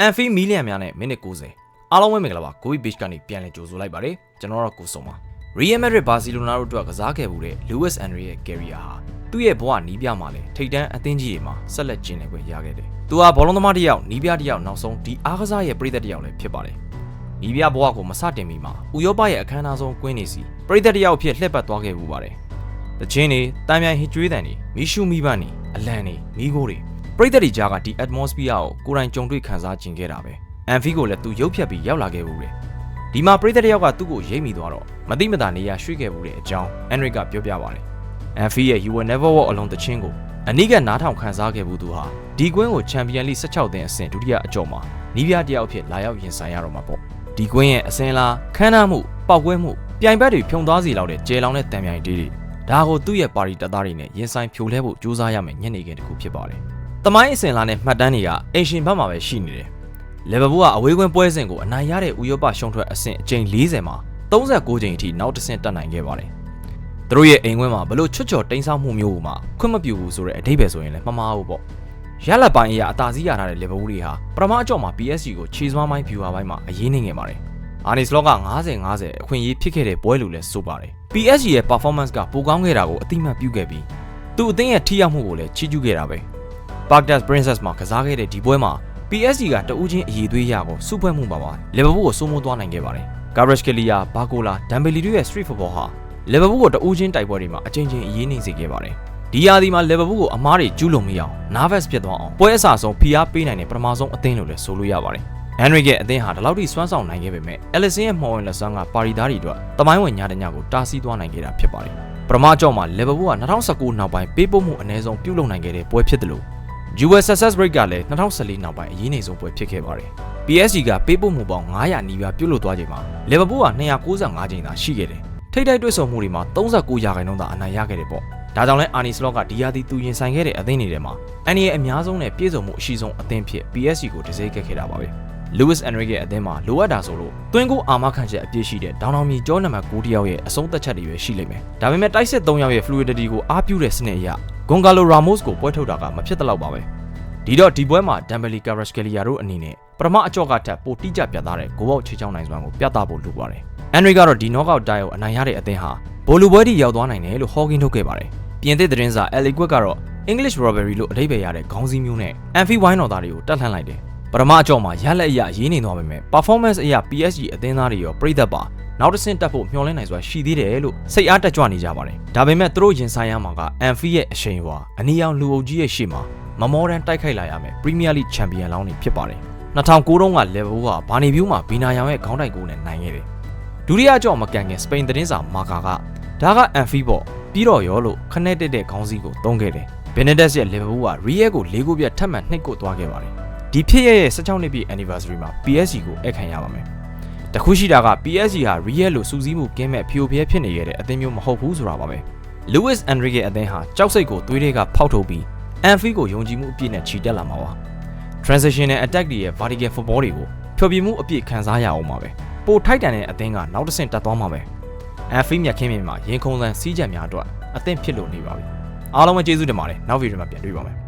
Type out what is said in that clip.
အန်ဖီမီလီယံများနဲ့မိနစ်90အားလုံးပဲမင်္ဂလာပါကိုဗီဘစ်ကနေပြန်လည်ကြိုဆိုလိုက်ပါတယ်ကျွန်တော်တို့ကိုစုံပါရီယယ်မက်ဒရစ်ဘာစီလိုနာတို့အတွက်ကစားခဲ့မှုတဲ့လူးဝစ်အန်ဒရီရဲ့ကယ်ရီယာဟာသူ့ရဲ့ဘဝနီးပြမှာလေထိတ်တန်းအသင်းကြီးတွေမှာဆက်လက်ကျင်းလည်ခွင့်ရခဲ့တယ်သူဟာဘောလုံးသမားတစ်ယောက်နီးပြတစ်ယောက်နောက်ဆုံးဒီအားကစားရဲ့ပြည်သက်တစ်ယောက်လည်းဖြစ်ပါတယ်နီးပြဘဝကိုမစတင်မီမှာဥရောပရဲ့အခမ်းအနားဆုံးကွင်းနေစီပြည်သက်တစ်ယောက်ဖြစ်လှည့်ပတ်သွားခဲ့မှုပါတယ်တချင်းတွေတမ်းမြိုင်ဟစ်ကျွေးတန်တွေမီရှူမီပန်းတွေအလံတွေမီးခိုးတွေ ပရိသတ်တွေကြားကဒီ atmosphere ကိုကိုယ်တိုင်ကြုံတွေ့ခံစားကျင်ခဲ့တာပဲအန်ဖီကိုလည်းသူရုပ်ဖြတ်ပြီးရောက်လာခဲ့ဘူးလေဒီမှာပရိသတ်တယောက်ကသူ့ကိုရိပ်မိသွားတော့မတိမတာနေရရွှေ့ခဲ့ဘူးတဲ့အကြောင်းအန်ရစ်ကပြောပြပါတယ်အန်ဖီရဲ့ You Will Never Walk Alone တခြင်းကိုအနိကနားထောင်ခံစားခဲ့ဘူးသူဟာဒီကွင်းကိုချန်ပီယံလိ16သင်းအဆင့်ဒုတိယအကျော်မှာနီးပြတယောက်အဖြစ်လာရောက်ရင်ဆိုင်ရတော့မှာပေါ့ဒီကွင်းရဲ့အစင်လားခမ်းနားမှုပောက်ကွဲမှုပြိုင်ဘက်တွေဖြုံသွားစီလောက်တဲ့ကျဲလောင်တဲ့တံမြိုင်တေးတွေဒါကိုသူ့ရဲ့ပါတီတပ်သားတွေနဲ့ရင်ဆိုင်ဖြိုလဲဖို့ကြိုးစားရမယ်ညနေခင်းတစ်ခုဖြစ်ပါတယ်။ တမိုင်းအစဉ်လာနဲ့မှတ်တမ်းတွေကအင်ရှင်ဘက်မှာပဲရှိနေတယ်။လီဗာပူးကအဝေးကွင်းပွဲစဉ်ကိုအနိုင်ရတဲ့ဥရောပရှုံးထွက်အဆင့်အကြိမ်40မှာ39ကြိမ်အထိနောက်တစ်ဆင့်တက်နိုင်ခဲ့ပါတယ်။သူတို့ရဲ့အိမ်ကွင်းမှာဘလို့ချွတ်ချော်တိမ်းဆောက်မှုမျိုးကိုမှခွင့်မပြုဘူးဆိုတဲ့အဓိပ္ပာယ်ဆိုရင်လည်းမမှားဘူးပေါ့။ရလက်ပိုင်းအရာအသာစီးရထားတဲ့လီဗာပူးတွေဟာပထမအကြော့မှာ PSG ကိုခြေစွမ်းပိုင်းဖြူဟာပိုင်းမှာအရေးနေငယ်ပါတယ်။အာနီစလော့က90-50အခွင့်အရေးဖြစ်ခဲ့တဲ့ပွဲလို့လည်းဆိုပါတယ်။ PSG ရဲ့ performance ကပိုကောင်းခဲ့တာကိုအတိမတ်ပြုခဲ့ပြီးသူ့အသင်းရဲ့ထိရောက်မှုကိုလည်းချီးကျူးခဲ့တာပဲ။ Baghdad Princess မှာကစားခဲ့တဲ့ဒီပွဲမှာ PSG ကတဦးချင်းအည်သွေးရကိုစုဖွဲ့မှုပါပါလီဗာပူးကိုစိုးမိုးသွားနိုင်ခဲ့ပါတယ်။ Gabriel Scalia, Barcola, Dembele တို့ရဲ့ street football ဟာလီဗာပူးကိုတဦးချင်းတိုက်ပွဲတွေမှာအချိန်ချင်းအရေးနေစေခဲ့ပါတယ်။ဒီယာဒီမှာလီဗာပူးကိုအမားတွေကျူးလွန်မိအောင် nervous ဖြစ်သွားအောင်ပွဲအစဆုံးဖိအားပေးနိုင်တဲ့ပထမဆုံးအသင်းလို့လည်းဆိုလို့ရပါတယ်။ဟန်ရီရဲ့အသင်းဟာဒီလောက်ထိစွမ်းဆောင်နိုင်ခဲ့ပေမဲ့အလက်ဆင်ရဲ့မော်ဝင်လက်ဆန်းကပါရီသားတွေအတွက်တမိုင်းဝင်ညတညကိုတားဆီးသွားနိုင်ခဲ့တာဖြစ်ပါတယ်။ပထမကြော့မှာလီဗာပူးက2019နောက်ပိုင်းပေးပို့မှုအနည်းဆုံးပြုလုပ်နိုင်ခဲ့တဲ့ပွဲဖြစ်တယ်လို့ US Success Rate ကလည်း2014နောက်ပိုင်းအရေးနေဆုံးပွဲဖြစ်ခဲ့ပါတယ်။ PSG ကပေးပို့မှုပေါင်း900နီးပါးပြုတ်လုသွားချိန်မှာလီဗာပူးက295ချိန်သာရှိခဲ့တယ်။ထိပ်တိုက်တွေ့ဆုံမှုတွေမှာ39ရာခိုင်နှုန်းသာအနိုင်ရခဲ့တယ်ပေါ့။ဒါကြောင့်လဲအာနီစလော့ကဒီယာတီသူရင်ဆိုင်ခဲ့တဲ့အသင်းတွေထဲမှာအန်ဒီရဲ့အများဆုံးနဲ့ပြည့်စုံမှုအရှိဆုံးအသင်းဖြစ် PSG ကိုတစိမ့်ခဲ့ခဲ့တာပါပဲ။ Lewis Enrique ရဲ့အသင်းမှာလိုအပ်တာဆိုလို့တွင်းကိုအာမခံချက်အပြည့်ရှိတဲ့ဒေါင်တော်မီကျောနံပါတ်9တယောက်ရဲ့အဆုံးသက်ချက်တွေပဲရှိလိမ့်မယ်။ဒါပေမဲ့တိုက်စစ်3ယောက်ရဲ့ fluidity ကိုအားပြုတဲ့စနစ်အရ Gonzalo Ramos ကိုပွဲထုတ်တာကမဖြစ်တော့ပါပဲ။ဒီတော့ဒီပွဲမှာ Dembele Kvaratskhelia တို့အနေနဲ့ပထမအကြော့ကထက်ပိုတိကျပြသတဲ့ဂိုးပေါက်ချေချောင်းနိုင်စွမ်းကိုပြသဖို့လိုပါတယ်။အန်ရီကတော့ဒီ knockout တိုင်ကိုအနိုင်ရတဲ့အသင်းဟာဘိုလူပွဲထိရောက်သွားနိုင်တယ်လို့ဟော်ကင်းထုတ်ခဲ့ပါတယ်။ပြင်သစ်သတင်းစာ Eloquent ကတော့ English Robbery လို့အဓိပ္ပာယ်ရတဲ့ခေါင်းစည်းမျိုးနဲ့ Amphi ဝိုင်းတော်သားတွေကိုတက်လှမ်းလိုက်တယ်။ပထမအကြော့မှာရလက်အရရေးနေသွားပေမဲ့ performance အရ PSG အသင်းသားတွေရောပြည်သက်ပါ နောက်တစ်ဆင့်တက်ဖို့မျှော်လင့်နိုင်စွာရှိသေးတယ်လို့စိတ်အားတက်ကြွနေကြပါတယ်။ဒါပေမဲ့သူတို့ရင်ဆိုင်ရမှာက Amphi ရဲ့အရှိန်အဝါအနီရောင်လူအုပ်ကြီးရဲ့ရှေ့မှာမမောတန်တိုက်ခိုက်လာရမယ် Premier League Champion လောင်းနေဖြစ်ပါတယ်။2009တုန်းက level ကဘာနေပြူးမှာဘီနာယောင်ရဲ့ခေါင်းတိုက်ကိုနဲ့နိုင်ခဲ့တယ်။ဒုတိယကြော့မကန်ခင်စပိန်သတင်းစာမာကာကဒါက Amphi ပေါ့ပြီးတော့ရောလို့ခနဲ့တက်တဲ့ခေါင်းစည်းကိုတုံးခဲ့တယ်။ Benitez ရဲ့ level က Real ကို၄ခုပြတ်ထပ်မံနှိပ်ကိုသွားခဲ့ပါတယ်။ဒီဖြစ်ရရဲ့16နှစ်ပြည့် anniversary မှာ PSG ကိုဧည့်ခံရပါမယ်။ တခုရှိတာက PSG ဟာ Real လို့စူးစီးမှုကင်းမဲ့ဖျို့ဖျဲဖြစ်နေရတဲ့အသင်းမျိုးမဟုတ်ဘူးဆိုတာပါပဲ။ Luis Enrique အသင်းဟာကြောက်စိတ်ကိုသွေးတွေကဖောက်ထုတ်ပြီး Amphi ကိုယုံကြည်မှုအပြည့်နဲ့ခြိတက်လာမှာပါ transitional attack တွေရဲ့ vertical football တွေကိုဖျော်ဖြေမှုအပြည့်ခံစားရအောင်ပါပဲပိုထိုက်တန်တဲ့အသင်းကနောက်တစ်ဆင့်တက်သွားမှာပဲ Amphi မြက်ခင်းမြေမှာရင်ခုန်စံစီးကြံများအတွက်အသင့်ဖြစ်လို့နေပါပြီအားလုံးပဲကျေးဇူးတင်ပါတယ်နောက်ဗီဒီယိုမှာပြန်တွေ့ပါမယ်